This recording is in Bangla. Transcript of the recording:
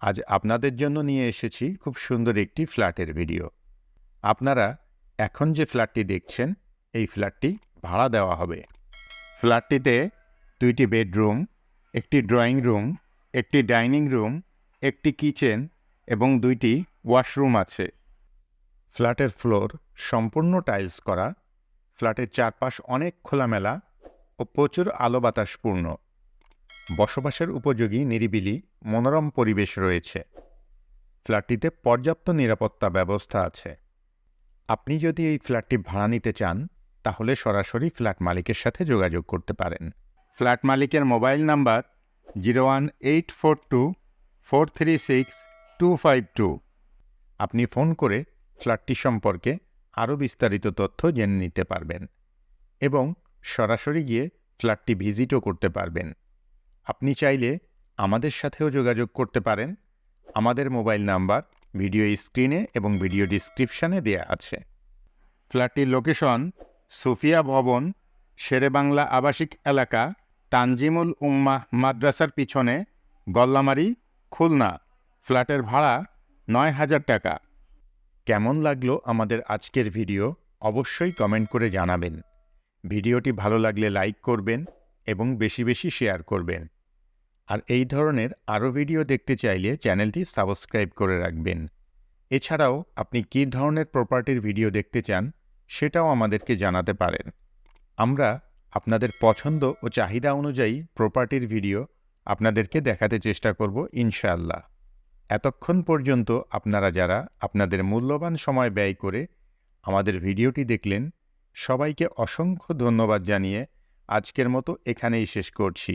আজ আপনাদের জন্য নিয়ে এসেছি খুব সুন্দর একটি ফ্ল্যাটের ভিডিও। আপনারা এখন যে ফ্ল্যাটটি দেখছেন, এই ফ্ল্যাটটি ভাড়া দেওয়া হবে। ফ্ল্যাটটিতে দুইটি বেডরুম, একটি ড্রয়িং রুম, একটি ডাইনিং রুম, একটি কিচেন এবং দুইটি ওয়াশরুম আছে। ফ্ল্যাটের ফ্লোর সম্পূর্ণ টাইলস করা। ফ্ল্যাটের চারপাশ অনেক খোলামেলা ও প্রচুর আলো বাতাসপূর্ণ। বসবাসের উপযোগী নিরিবিলি, মনোরম পরিবেশ রয়েছে। ফ্ল্যাটটিতে পর্যাপ্ত নিরাপত্তা ব্যবস্থা আছে। আপনি যদি এই ফ্ল্যাটটি ভাড়া নিতে চান, তাহলে সরাসরি ফ্ল্যাট মালিকের সাথে যোগাযোগ করতে পারেন। ফ্ল্যাট মালিকের mobile number zero one eight four two four three six two five two. আপনি ফোন করে ফ্ল্যাটটি সম্পর্কে আরও বিস্তারিত তথ্য জেনে নিতে পারবেন এবং সরাসরি গিয়ে ফ্ল্যাটটি ভিজিটও করতে পারবেন। আপনি চাইলে আমাদের সাথেও যোগাযোগ করতে পারেন। আমাদের মোবাইল নাম্বার ভিডিও স্ক্রিনে এবং ভিডিও ডিসক্রিপশানে দেয়া আছে। ফ্ল্যাটটির লোকেশন সুফিয়া ভবন, শেরেবাংলা আবাসিক এলাকা, তানজিমুল উম্মাহ মাদ্রাসার পিছনে, গল্লামারি, খুলনা। ফ্ল্যাটের ভাড়া নয় হাজার টাকা। কেমন লাগল আমাদের আজকের ভিডিও? অবশ্যই কমেন্ট করে জানাবেন। ভিডিওটি ভালো লাগলে লাইক করবেন এবং বেশি বেশি শেয়ার করবেন। আর এই ধরনের আরও ভিডিও দেখতে চাইলে চ্যানেলটি সাবস্ক্রাইব করে রাখবেন। এছাড়াও আপনি কী ধরনের প্রপার্টির ভিডিও দেখতে চান, সেটাও আমাদেরকে জানাতে পারেন। আমরা আপনাদের পছন্দ ও চাহিদা অনুযায়ী প্রপার্টির ভিডিও আপনাদেরকে দেখাতে চেষ্টা করব ইনশাআল্লাহ। এতক্ষণ পর্যন্ত আপনারা যারা আপনাদের মূল্যবান সময় ব্যয় করে আমাদের ভিডিওটি দেখলেন, সবাইকে অসংখ্য ধন্যবাদ জানিয়ে আজকের মতো এখানেই শেষ করছি।